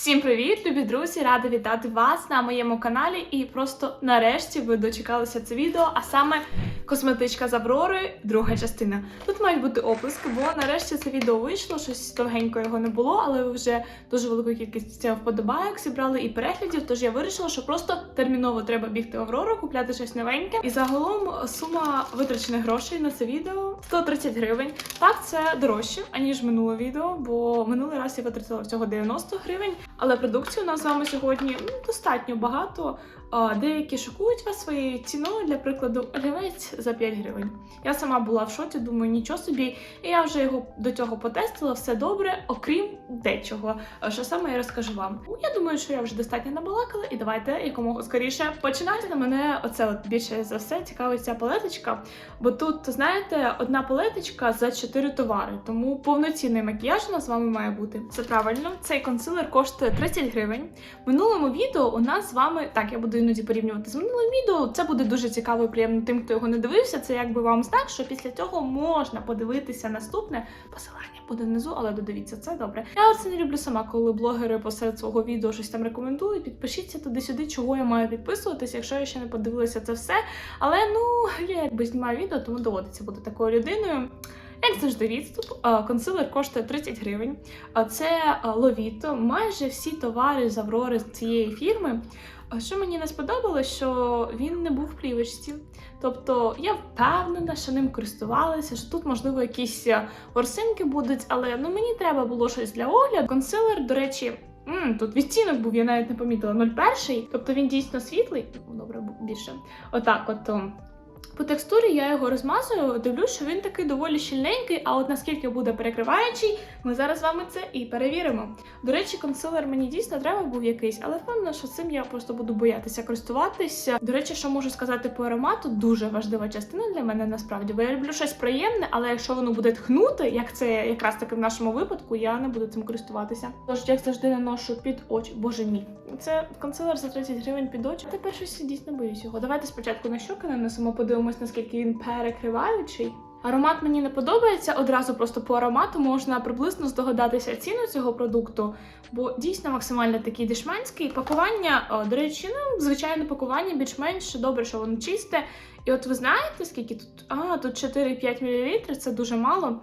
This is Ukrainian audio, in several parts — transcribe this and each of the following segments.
Всім привіт, любі друзі! Рада вітати вас на моєму каналі. І просто нарешті ви дочекалися це відео, а саме косметичка з Аврори, друга частина. Тут мають бути оплески, бо нарешті це відео вийшло. Щось довгенько його не було, але ви вже дуже велику кількість вподобайок зібрали і переглядів. Тож я вирішила, що просто терміново треба бігти в Аврору, купляти щось новеньке. І загалом сума витрачених грошей на це відео 130 гривень. Так, це дорожче аніж минуле відео, бо минулий раз я витратила всього 90 гривень. Але продукції у нас з вами сьогодні ну, достатньо багато. Деякі шокують вас своєю ціною, для прикладу, олівець за 5 гривень. Я сама була в шоці, думаю, нічого собі. І я вже його до цього потестила, все добре, окрім дечого. Що саме я розкажу вам. Ну, Я думаю, що я вже достатньо набалакала, і давайте якомога скоріше починати. На мене оце от більше за все цікавить ця палеточка. Бо тут, знаєте, одна палеточка за 4 товари, тому повноцінний макіяж у нас з вами має бути. Це правильно. Цей консилер коштує 30 гривень. В минулому відео у нас з вами так, я буду іноді порівнювати з минулим відео. Це буде дуже цікаво і приємно тим, хто його не дивився. Це якби вам знак, що після цього можна подивитися наступне посилання буде внизу, але додивіться це добре. Я оце не люблю сама, коли блогери посеред свого відео щось там рекомендують. Підпишіться туди-сюди, чого я маю підписуватися, якщо я ще не подивилася це все. Але ну я якби знімаю відео, тому доводиться бути такою людиною. Як завжди, відступ. Консилер коштує 30 гривень. Це Ловіто. Майже всі товари з Аврори цієї фірми. Що мені не сподобалось, що він не був в плівочці. Тобто я впевнена, що ним користувалися, що тут, можливо, якісь е, ворсинки будуть, але ну мені треба було щось для огляду. Консилер, до речі. М, тут відтінок був, я навіть не помітила 0,1, тобто він дійсно світлий. Добре, більше. Отак, от. По текстурі я його розмазую, дивлюсь, що він такий доволі щільненький, а от наскільки буде перекриваючий, ми зараз з вами це і перевіримо. До речі, консилер мені дійсно треба був якийсь, але впевнена, що цим я просто буду боятися користуватися. До речі, що можу сказати по аромату, дуже важлива частина для мене насправді, бо я люблю щось приємне, але якщо воно буде тхнути, як це якраз таки в нашому випадку, я не буду цим користуватися. Тож, як завжди, наношу під очі. Боже мій, це консилер за 30 гривень під очі. Тепер щось дійсно боюсь його. Давайте спочатку на щоки нанесемо, подивимось, наскільки він перекриваючий. Аромат мені не подобається. Одразу просто по аромату можна приблизно здогадатися ціну цього продукту, бо дійсно максимально такий дешманський. Пакування, до речі, ну звичайне пакування, більш-менш добре, що воно чисте. І от ви знаєте, скільки тут? А, тут 4-5 мл, це дуже мало.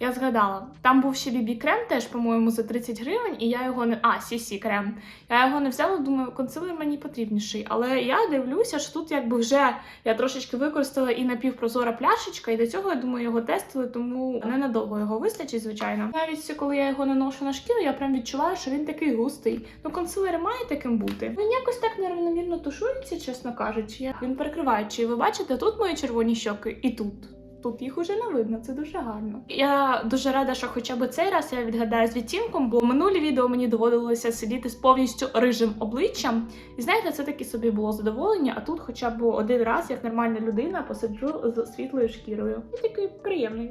Я згадала, там був ще бібі крем, теж, по-моєму, за 30 гривень, і я його не. А, сісі крем. Я його не взяла, думаю, консилер мені потрібніший. Але я дивлюся, що тут якби вже я трошечки використала і напівпрозора пляшечка, і до цього я думаю, його тестили, тому ненадовго його вистачить, звичайно. Навіть коли я його наношу на шкіру, я прям відчуваю, що він такий густий. Ну, консилер має таким бути. Він якось так нерівномірно тушується, чесно кажучи. Він перекриваючий. Ви бачите, тут мої червоні щоки, і тут. Тут їх уже не видно, це дуже гарно. Я дуже рада, що хоча б цей раз я відгадаю з відтінком, бо минулі відео мені доводилося сидіти з повністю рижим обличчям. І знаєте, це таки собі було задоволення, а тут хоча б один раз, як нормальна людина, посиджу з світлою шкірою. І такий приємний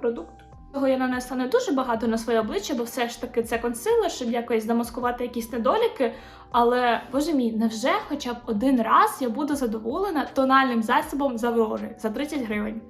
продукт. Того я нанесла не дуже багато на своє обличчя, бо все ж таки це консилер, щоб якось замаскувати якісь недоліки. Але боже мій, невже хоча б один раз я буду задоволена тональним засобом з Аврори за 30 гривень?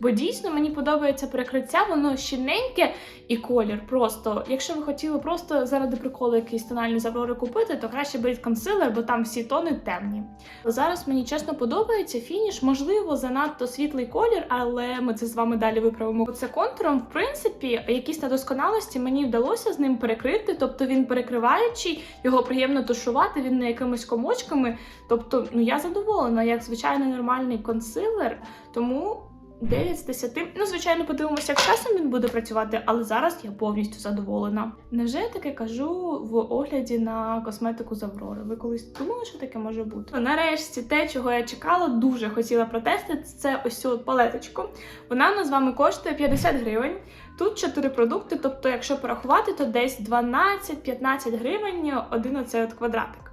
Бо дійсно мені подобається перекриття, воно щільненьке і колір. Просто, якщо ви хотіли просто заради приколу якийсь тональний з Аврори купити, то краще беріть консилер, бо там всі тони темні. Зараз мені чесно подобається фініш, можливо, занадто світлий колір, але ми це з вами далі виправимо. Це контуром, в принципі, якісь недосконалості мені вдалося з ним перекрити, тобто він перекриваючий, його приємно тушувати, він не якимись комочками. Тобто, ну я задоволена, як звичайний нормальний консилер, тому. 9 з 10. Ну, звичайно, подивимося, як часом він буде працювати, але зараз я повністю задоволена. Невже я таке кажу в огляді на косметику з Аврори? Ви колись думали, що таке може бути? Нарешті, те, чого я чекала, дуже хотіла протестити, це ось цю палеточку. Вона у нас з вами коштує 50 гривень. Тут 4 продукти, тобто, якщо порахувати, то десь 12-15 гривень один оцей от квадратик.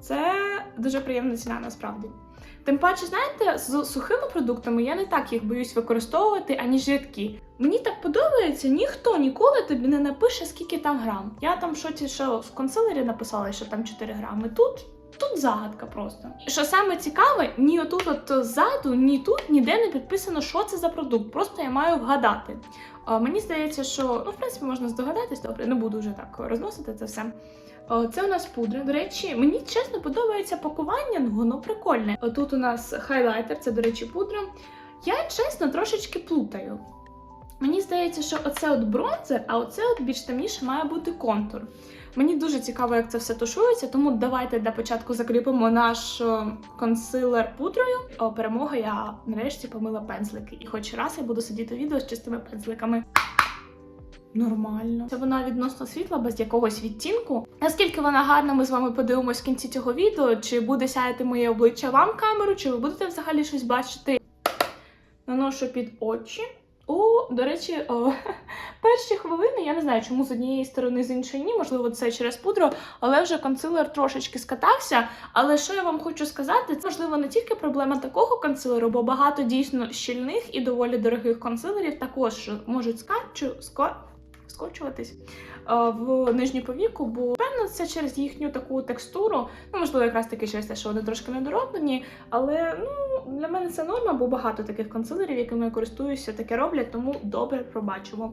Це дуже приємна ціна насправді. Тим паче, знаєте, з сухими продуктами я не так їх боюсь використовувати, аніж рідкі. Мені так подобається, ніхто ніколи тобі не напише, скільки там грам. Я там що, що в консилері написала, що там 4 грами. Тут. Тут загадка просто. Що саме цікаве, ні отут от ззаду, ні тут ніде не підписано, що це за продукт. Просто я маю вгадати. Мені здається, що ну, в принципі можна здогадатись, добре, не буду вже так розносити це все. Це у нас пудра. До речі, мені чесно подобається пакування, ну воно прикольне. Тут у нас хайлайтер, це, до речі, пудра. Я чесно трошечки плутаю. Мені здається, що оце от бронзер, а оце от більш темніше має бути контур. Мені дуже цікаво, як це все тушується, тому давайте для початку закріпимо наш консилер пудрою. О, перемога я нарешті помила пензлики. І хоч раз я буду сидіти відео з чистими пензликами. Нормально. Це вона відносно світла, без якогось відтінку. Наскільки вона гарна, ми з вами подивимось в кінці цього відео, чи буде сяяти моє обличчя вам камеру, чи ви будете взагалі щось бачити. Наношу під очі. О, до речі, о, перші хвилини, я не знаю, чому з однієї сторони, з іншої ні, можливо, це через пудру, але вже консилер трошечки скатався. Але що я вам хочу сказати, це можливо не тільки проблема такого консилеру, бо багато дійсно щільних і доволі дорогих консилерів також можуть скачу, ско, скочуватись е, в нижню повіку, бо певно це через їхню таку текстуру. Ну, можливо, якраз таки через те, що вони трошки недороблені, але ну. Для мене це норма, бо багато таких консилерів, якими я користуюся, таке роблять, тому добре пробачимо.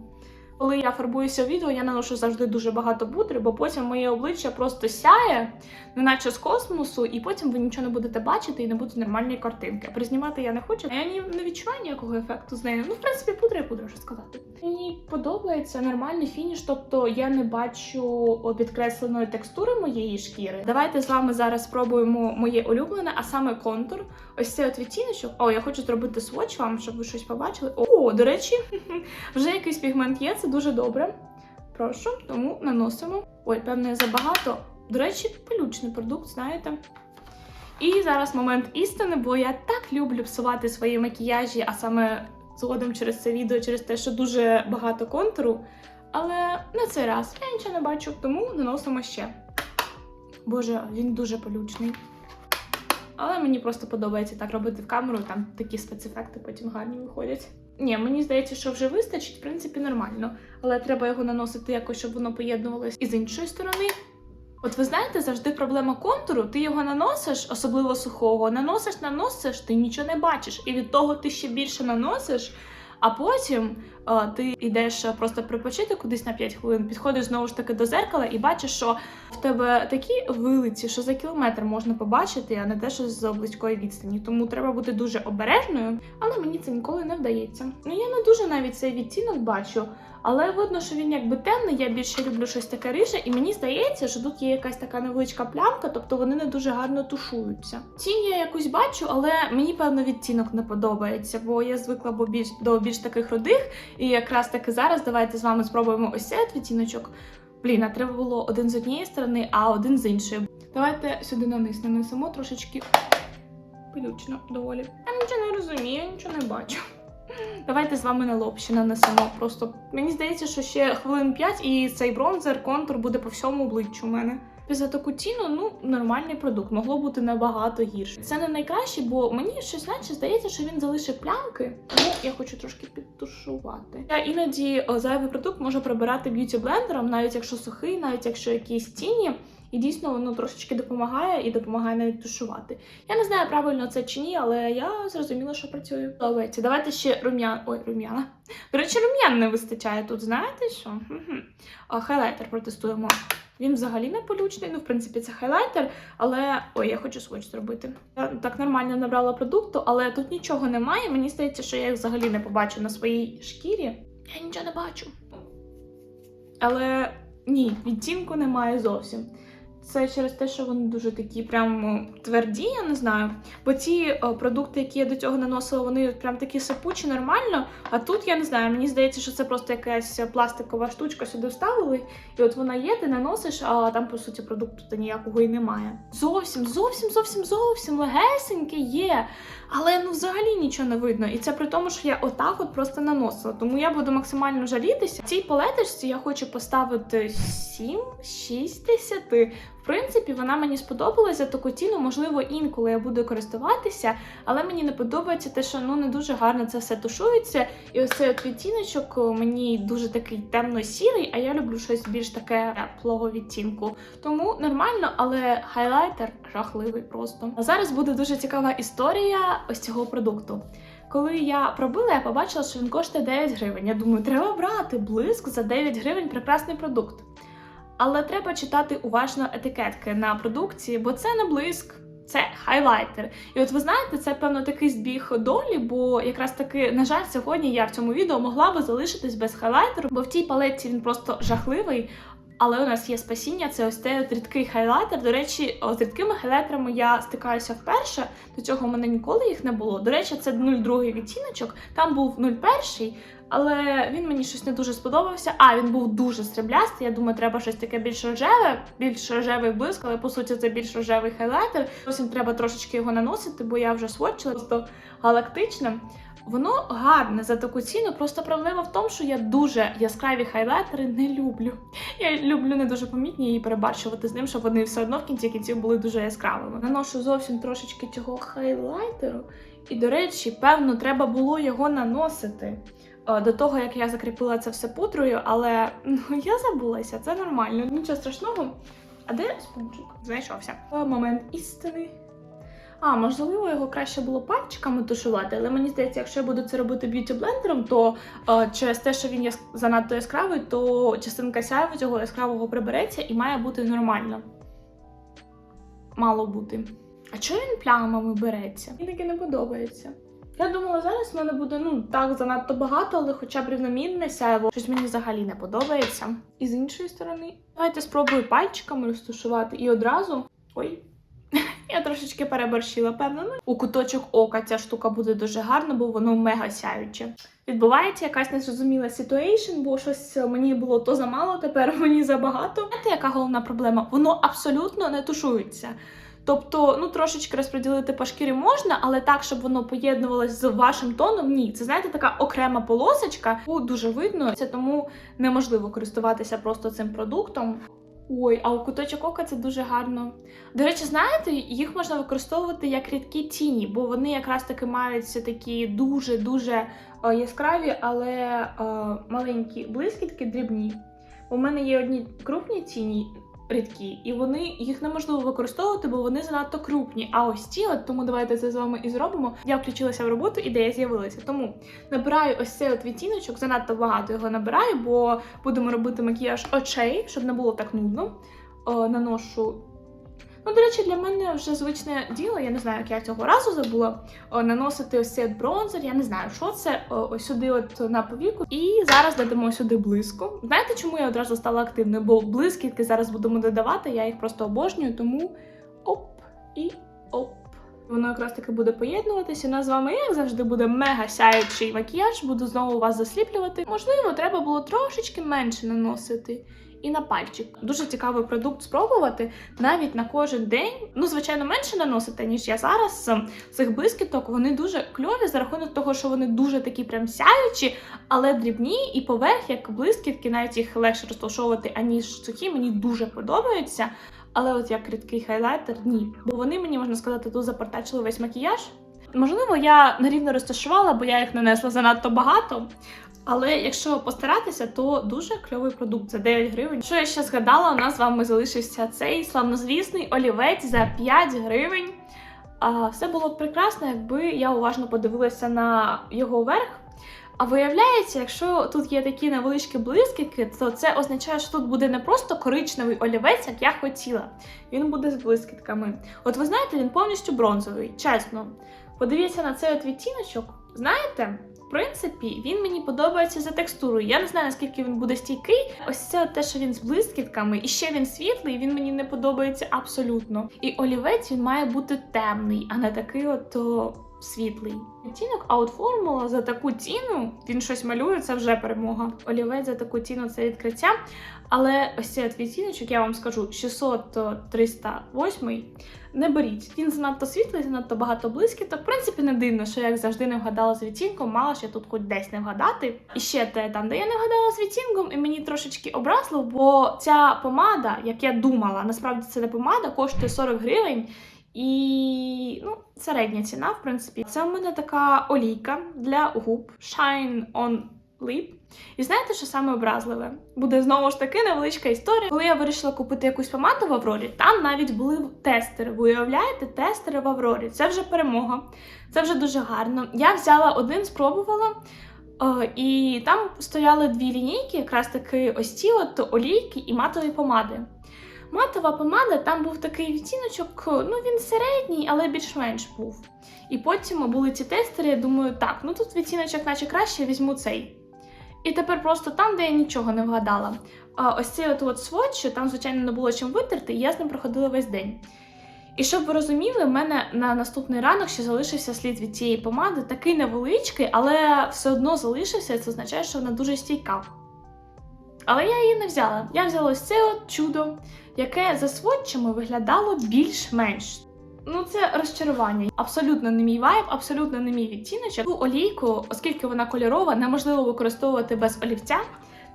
Коли я фарбуюся в відео, я наношу завжди дуже багато пудри, бо потім моє обличчя просто сяє, неначе з космосу, і потім ви нічого не будете бачити і не буде нормальної картинки. А признімати я не хочу, я ні, не відчуваю ніякого ефекту з нею. Ну, в принципі, пудра і пудра, що сказати. Мені подобається нормальний фініш, тобто я не бачу підкресленої текстури моєї шкіри. Давайте з вами зараз спробуємо моє улюблене, а саме контур. Ось цей от відтіночок. О, я хочу зробити сводч вам, щоб ви щось побачили. О, до речі, вже якийсь пігмент є, це дуже добре. Прошу, тому наносимо. Ой, певне, забагато. До речі, пилючний продукт, знаєте. І зараз момент істини, бо я так люблю псувати свої макіяжі, а саме згодом через це відео, через те, що дуже багато контуру. Але на цей раз я нічого не бачу, тому наносимо ще. Боже, він дуже пилючний. Але мені просто подобається так робити в камеру, там такі спецефекти потім гарні виходять. Ні, мені здається, що вже вистачить, в принципі, нормально. Але треба його наносити якось, щоб воно поєднувалося і з іншої сторони. От ви знаєте, завжди проблема контуру, ти його наносиш, особливо сухого, наносиш, наносиш, ти нічого не бачиш. І від того ти ще більше наносиш, а потім ти йдеш просто припочити кудись на 5 хвилин, підходиш знову ж таки до зеркала і бачиш, що в тебе такі вилиці, що за кілометр можна побачити, а не те, що з близької відстані. Тому треба бути дуже обережною, але мені це ніколи не вдається. Ну я не дуже навіть цей відтінок бачу. Але видно, що він якби темний, я більше люблю щось таке риже, і мені здається, що тут є якась така невеличка плямка, тобто вони не дуже гарно тушуються. Тінь я якусь бачу, але мені певно відтінок не подобається, бо я звикла до більш таких родих. І якраз таки зараз давайте з вами спробуємо ось цей відтіночок. Блін, а треба було один з однієї сторони, а один з іншої. Давайте сюди на низ нанесемо трошечки пилючно доволі. Я нічого не розумію, нічого не бачу. Давайте з вами на лоб ще нанесемо. Просто мені здається, що ще хвилин 5 і цей бронзер, контур буде по всьому обличчю у мене. За таку ціну, ну, нормальний продукт, могло бути набагато гірше. Це не найкраще, бо мені щось наче здається, що він залишив плямки, тому я хочу трошки підтушувати. Я іноді зайвий продукт можу прибирати б'юті блендером, навіть якщо сухий, навіть якщо якісь тіні. І дійсно воно трошечки допомагає і допомагає навіть тушувати. Я не знаю, правильно це чи ні, але я зрозуміла, що працює. Подобається. Давайте ще рум'ян. Ой, рум'яна. До речі, рум'ян не вистачає тут. Знаєте що? Угу. Хайлайтер протестуємо. Він взагалі не полючний. Ну, в принципі, це хайлайтер, але ой, я хочу сводч зробити. Я так нормально набрала продукту, але тут нічого немає. Мені здається, що я їх взагалі не побачу на своїй шкірі. Я нічого не бачу. Але ні, відтінку немає зовсім. Це через те, що вони дуже такі прям тверді, я не знаю. Бо ті о, продукти, які я до цього наносила, вони прям такі сипучі, нормально. А тут я не знаю, мені здається, що це просто якась пластикова штучка сюди вставили, і от вона є, ти наносиш, а там, по суті, продукту ніякого і немає. Зовсім, зовсім, зовсім, зовсім легесеньке є. Але ну взагалі нічого не видно. І це при тому, що я отак от просто наносила. Тому я буду максимально жалітися. Цій палеточці я хочу поставити 7-6 10. В принципі, вона мені сподобалася таку ціну, можливо, інколи я буду користуватися, але мені не подобається те, що ну не дуже гарно це все тушується. І ось от відтіночок мені дуже такий темно-сірий, а я люблю щось більш таке теплого відтінку. Тому нормально, але хайлайтер жахливий просто. А зараз буде дуже цікава історія ось цього продукту. Коли я пробила, я побачила, що він коштує 9 гривень. Я думаю, треба брати блиск за 9 гривень прекрасний продукт. Але треба читати уважно етикетки на продукції, бо це не блиск. Це хайлайтер. І от ви знаєте, це певно такий збіг долі, бо якраз таки, на жаль, сьогодні я в цьому відео могла би залишитись без хайлайтеру, бо в тій палетці він просто жахливий. Але у нас є спасіння, це ось цей от рідкий хайлайтер. До речі, з рідкими хайлайтерами я стикаюся вперше. До цього в мене ніколи їх не було. До речі, це 02 відтіночок, там був 01, але він мені щось не дуже сподобався. А він був дуже стріблястий. Я думаю, треба щось таке більш рожеве, більш рожевий блиск, але по суті це більш рожевий хайлайтер. Потім треба трошечки його наносити, бо я вже сводчила, просто галактичне. Воно гарне за таку ціну. Просто проблема в тому, що я дуже яскраві хайлайтери не люблю. Я люблю не дуже помітні і перебарщувати з ним, щоб вони все одно в кінці кінців були дуже яскравими. Наношу зовсім трошечки цього хайлайтеру. І, до речі, певно, треба було його наносити е, до того, як я закріпила це все пудрою, але ну, я забулася, це нормально, нічого страшного. А де спонжик? Знайшовся. Момент істини. А, можливо, його краще було пальчиками тушувати, але мені здається, якщо я буду це робити б'юті-блендером, то е, через те, що він є занадто яскравий, то частинка сяйву цього яскравого прибереться і має бути нормально. Мало бути. А чого він плямами береться? Мені таке не подобається. Я думала, зараз в мене буде ну так занадто багато, але хоча б рівномірне сяйво. Щось мені взагалі не подобається. І з іншої сторони, давайте спробую пальчиками розташувати і одразу. Ой. Я трошечки переборщила, певно. Ну, у куточок ока ця штука буде дуже гарна, бо воно мега сяюче. Відбувається якась незрозуміла ситуейшн, бо щось мені було то замало, тепер мені забагато. Знаєте, яка головна проблема? Воно абсолютно не тушується. Тобто, ну трошечки розподілити по шкірі можна, але так, щоб воно поєднувалось з вашим тоном, ні. Це знаєте, така окрема полосочка, яку дуже видно. Це тому неможливо користуватися просто цим продуктом. Ой, а у куточок ока це дуже гарно. До речі, знаєте, їх можна використовувати як рідкі тіні, бо вони якраз таки мають такі дуже-дуже е, яскраві, але е, маленькі блискітки дрібні. У мене є одні крупні тіні рідкі, і вони їх неможливо використовувати, бо вони занадто крупні. А ось ці, от тому давайте це з вами і зробимо. Я включилася в роботу, ідея з'явилася. Тому набираю ось цей от відтіночок, занадто багато його набираю, бо будемо робити макіяж очей, щоб не було так нудно. О, наношу. Ну, до речі, для мене вже звичне діло, я не знаю, як я цього разу забула о, наносити ось цей бронзер. Я не знаю, що це. О, ось сюди, от на повіку. І зараз додамо сюди блиску. Знаєте, чому я одразу стала активною? Бо блискітки зараз будемо додавати, я їх просто обожнюю, тому оп і оп. Воно якраз таки буде поєднуватися. У нас з вами, як завжди, буде мега сяючий макіяж. Буду знову вас засліплювати. Можливо, треба було трошечки менше наносити. І на пальчик. Дуже цікавий продукт спробувати навіть на кожен день. Ну, звичайно, менше наносити, ніж я зараз. Цих блискіток вони дуже кльові за рахунок того, що вони дуже такі прям сяючі, але дрібні і поверх, як блискітки, навіть їх легше розташовувати, аніж сухі. Мені дуже подобаються. Але от як рідкий хайлайтер, ні. Бо вони мені можна сказати, тут запортачили весь макіяж. Можливо, я нерівно розташувала, бо я їх нанесла занадто багато. Але якщо постаратися, то дуже кльовий продукт за 9 гривень. Що я ще згадала, у нас з вами залишився цей славнозвісний олівець за 5 гривень. А, все було б прекрасно, якби я уважно подивилася на його верх. А виявляється, якщо тут є такі невеличкі блискітки, то це означає, що тут буде не просто коричневий олівець, як я хотіла. Він буде з блискітками. От ви знаєте, він повністю бронзовий, чесно. Подивіться на цей от відтіночок. Знаєте, принципі, він мені подобається за текстурою. Я не знаю, наскільки він буде стійкий. Ось це те, що він з блискітками, і ще він світлий, він мені не подобається абсолютно. І олівець він має бути темний, а не такий от світлий. Відтінок Out Formula за таку ціну він щось малює, це вже перемога. Олівець за таку ціну це відкриття. Але ось цей от відтіночок, я вам скажу, 600-308 не беріть. Він занадто світлий, занадто багато блискіток. В принципі, не дивно, що як завжди не вгадала з відтінком, мала ще тут хоч десь не вгадати. І ще те там, де я не вгадала з відтінком, і мені трошечки образливо, бо ця помада, як я думала, насправді це не помада, коштує 40 гривень. І ну, середня ціна, в принципі. Це у мене така олійка для губ Shine on Lip. І знаєте, що саме образливе? Буде знову ж таки невеличка історія. Коли я вирішила купити якусь помаду в Аврорі, там навіть були тестери. Ви уявляєте, тестери в Аврорі. Це вже перемога. Це вже дуже гарно. Я взяла один, спробувала. Е, І там стояли дві лінійки, якраз таки ось ці от олійки і матові помади. Матова помада, там був такий відтіночок, ну він середній, але більш-менш був. І потім були ці тестери, я думаю, так, ну тут відтіночок наче краще, візьму цей. І тепер просто там, де я нічого не вгадала. Ось цей от, от сводч, там, звичайно, не було чим витерти, і я з ним проходила весь день. І щоб ви розуміли, в мене на наступний ранок ще залишився слід від цієї помади, такий невеличкий, але все одно залишився, і це означає, що вона дуже стійка. Але я її не взяла. Я взяла ось це от чудо, яке за сводчами виглядало більш-менш. Ну, це розчарування. Абсолютно не мій вайб, абсолютно не мій відтіночок. Ту олійку, оскільки вона кольорова, неможливо використовувати без олівця.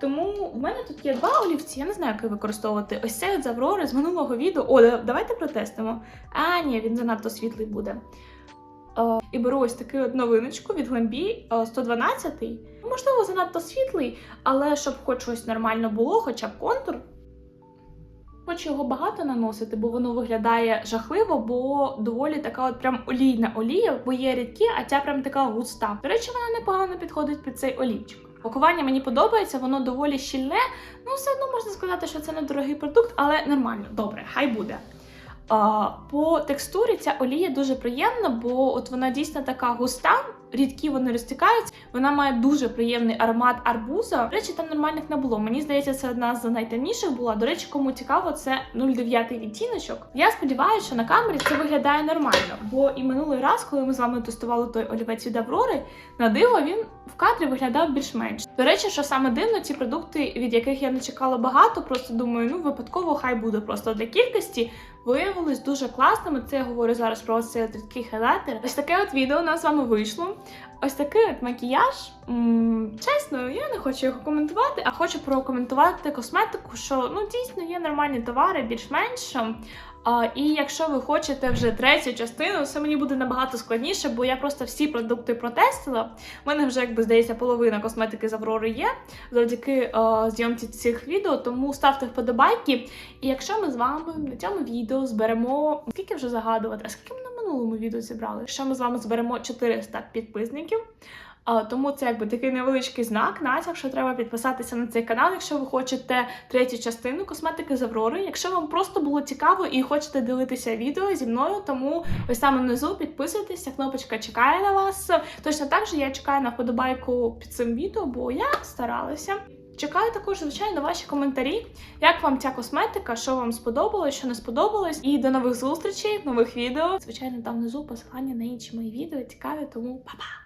Тому в мене тут є два олівці, я не знаю, як їх використовувати. Ось цей от з з минулого відео. О, давайте протестимо. А, ні, він занадто світлий буде. Е, і беру ось таку от новиночку від Гламбі 112. Можливо, занадто світлий, але щоб хоч щось нормально було, хоча б контур. Хочу його багато наносити, бо воно виглядає жахливо, бо доволі така от прям олійна олія, бо є рідкі, а ця прям така густа. До речі, вона непогано підходить під цей олівчик. Пакування мені подобається, воно доволі щільне. Ну, все одно можна сказати, що це не дорогий продукт, але нормально, добре, хай буде. А, по текстурі ця олія дуже приємна, бо от вона дійсно така густа, рідкі вони розтікаються. Вона має дуже приємний аромат арбуза. До речі, там нормальних не було. Мені здається, це одна з найтемніших була. До речі, кому цікаво, це 09 відтіночок. Я сподіваюся, що на камері це виглядає нормально. Бо і минулий раз, коли ми з вами тестували той олівець від Аврори, на диво він в кадрі виглядав більш-менш. До речі, що саме дивно, ці продукти, від яких я не чекала багато, просто думаю, ну випадково хай буде просто для кількості. Виявились дуже класними. Це я говорю зараз про цей рідкий хайлайтер. Ось таке от відео у нас з вами вийшло. Ось такий от макіяж. М, чесно, я не хочу його коментувати, а хочу прокоментувати косметику, що ну дійсно є нормальні товари, більш-менш. А, і якщо ви хочете вже третю частину, це мені буде набагато складніше, бо я просто всі продукти протестила. У мене вже, якби здається, половина косметики з Аврори є завдяки е, зйомці цих відео. Тому ставте вподобайки. І якщо ми з вами на цьому відео зберемо скільки вже загадувати, а скільки ми на минулому відео зібрали? Якщо ми з вами зберемо 400 підписників. А, тому це якби такий невеличкий знак, натяк, що треба підписатися на цей канал, якщо ви хочете третю частину косметики з Аврори. Якщо вам просто було цікаво і хочете дивитися відео зі мною, тому ось там внизу підписуйтесь, кнопочка чекає на вас. Точно так же я чекаю на вподобайку під цим відео, бо я старалася. Чекаю також, звичайно, ваші коментарі, як вам ця косметика, що вам сподобалось, що не сподобалось. І до нових зустрічей, нових відео. Звичайно, там внизу посилання на інші мої відео цікаві, тому па-па!